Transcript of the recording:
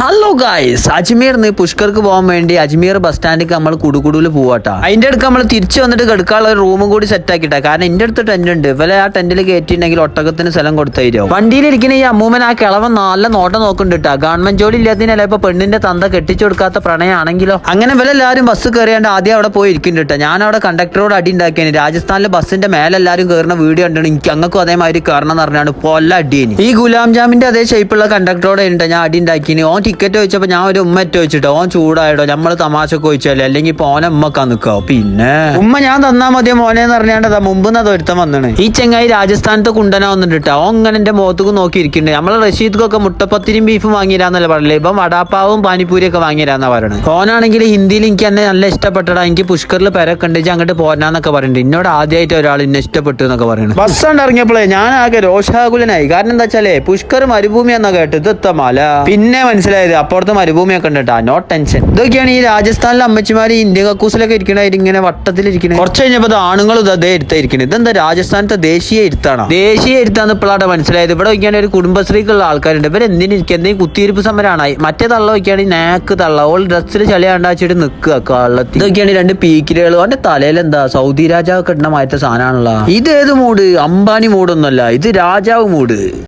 Hello guys അജ്മീർന്ന് പുഷ്കർക്ക് പോകാൻ വേണ്ടി Ajmer bus സ്റ്റാൻഡിലേക്ക് നമ്മൾ കുടുകുടുവിൽ പോവാട്ടാ. അതിന്റെ അടുക്ക് നമ്മൾ തിരിച്ചു വന്നിട്ട് കിടക്കാനുള്ള റൂമും കൂടി സെറ്റ് ആക്കിട്ടാ കാരണം എന്റെ അടുത്ത് ടെന്റ് ഉണ്ട്. ഇവലെ ആ ടെന്റിൽ കയറ്റിയിട്ടുണ്ടെങ്കിൽ ഒട്ടകത്തിന് സ്ഥലം വണ്ടിയിൽ ഇരിക്കുന്ന ഈ അമ്മൂമ്മൻ ആ കിളവൻ നല്ല നോട്ടം നോക്കുന്നുണ്ട് ഗവൺമെന്റ് ജോലി ഇല്ലാത്തതിനല്ല ഇപ്പൊ പെണ്ണിന്റെ തന്ത കെട്ടിച്ചു കൊടുക്കാത്ത പ്രണയമാണെങ്കിലോ അങ്ങനെ ഇവരെല്ലാരും ബസ് കയറിയാണ്ട് ആദ്യം അവിടെ പോയി ഇരിക്കുന്നുണ്ട് ഞാൻ അവിടെ കണ്ടക്ടറോട് അടി ഉണ്ടാക്കിയാണ് രാജസ്ഥാനിലെ ബസ്സിന്റെ മേലെല്ലാരും കയറുന്ന വീഡിയോ ഉണ്ടാണ് എനിക്ക് അങ്ങക്കും അതേമാതിരി കയറണം എന്ന് പറഞ്ഞാണ് പൊല്ല അടിയേനി ഈ ഗുലാം ജാമിന്റെ അതേ ഷേപ്പുള്ള കണ്ടക്ടറോടെ ഉണ്ട് ഞാൻ അടി ഉണ്ടാക്കിന് ഓൻ ടിക്കറ്റ് ചോദിച്ചപ്പോ ഞാൻ ഒരു ഉമ്മ ചോദിച്ചിട്ടോ വെച്ചിട്ടോ ഓൻ ചൂടായിട്ടോ നമ്മൾ തമാശക്ക് ചോദിച്ചല്ലേ അല്ലെങ്കിൽ ഇപ്പൊ ഓനെ ഉമ്മക്കാ നിക്കോ. പിന്നെ? ഉമ്മ ഞാൻ തന്നാ മതി മോനെ എന്ന് പറഞ്ഞാണ്ട് മുമ്പ് ഒരുത്തം വന്നാണ്. ഈ ചെങ്ങായി രാജസ്ഥാനത്ത് കുണ്ടന വന്നിട്ടാ ഓൻ ഇങ്ങനെ എന്റെ മുഖത്തേക്ക് നോക്കിയിരിക്കുന്നുണ്ട് നമ്മളെ റഷീദ്ക്കൊക്കെ മുട്ടപ്പത്തിരിയും ബീഫും വാങ്ങിരാന്നല്ലേ പറയല്ലേ ഇപ്പം വടാപ്പാവും പാനിപ്പൂരിയൊക്കെ വാങ്ങിരാന്നാ പറയണത് ഓനാണെങ്കിൽ ഹിന്ദിയിൽ എനിക്ക് എന്നെ നല്ല ഇഷ്ടപ്പെട്ടടാ. എനിക്ക് പുഷ്കറിൽ പെരൊക്കെ ഉണ്ട്. അങ്ങോട്ട് പോരാന്നൊക്കെ പറയുന്നുണ്ട് എന്നോട് ആദ്യമായിട്ട് ഒരാൾ എന്നെ ഇഷ്ടപ്പെട്ടു എന്നൊക്കെ പറയുന്നത് ബസ് കൊണ്ട് ഇറങ്ങിയപ്പോഴേ ഞാൻ ആകെ രോഷാകുലനായി. കാരണം എന്താ വെച്ചാലേ പുഷ്കർ മരുഭൂമി എന്നാ കേട്ടത്. മല. പിന്നെ മനസ്സിലായത് അപ്പുറത്ത് മരുഭൂമിയൊക്കെ ഉണ്ട് കേട്ടോ നോ ടെൻഷൻ ഇതൊക്കെയാണ് ഈ രാജസ്ഥാനിലെ അമ്മച്ചിമാർ ഇന്ത്യ കക്കൂസിലൊക്കെ ഇരിക്കണായിട്ട് ഇങ്ങനെ വട്ടത്തിലിരിക്കണേ. കുറച്ച് കഴിഞ്ഞപ്പോ ആണുങ്ങൾ ഇതേ ഇരുത്തായിരിക്കണേ ഇതെന്താ രാജസ്ഥാനത്തെ ദേശീയ ഇരുത്താണ് ദേശീയ ഇരുത്താന്ന് ഇപ്പോഴാണ് മനസ്സിലായത്. ഇവിടെ വയ്ക്കാൻ ഒരു കുടുംബശ്രീക്കുള്ള ആൾക്കാരുണ്ട്. ഇവർ എന്തിനിരിക്കും എന്തെങ്കിലും കുത്തിയിരിപ്പ് സമരമാണ് മറ്റേ തള്ള വയ്ക്കുകയാണെങ്കിൽ നാക്ക് തള്ള. ഓൾ ഡ്രസ്സിൽ ചളി കണ്ടാച്ചിട്ട് നിൽക്കുക കള്ളത്തി ഇതൊക്കെയാണ് രണ്ട് പീക്കിലുകൾ അവന്റെ തലയിൽ എന്താ സൗദി രാജാവ് കിട്ടുന്ന മാറ്റ സാധനമാണല്ലോ ഇത് ഏത് മൂട്? അംബാനി മൂടൊന്നുമല്ല. ഇത് രാജാവ് മൂഡ്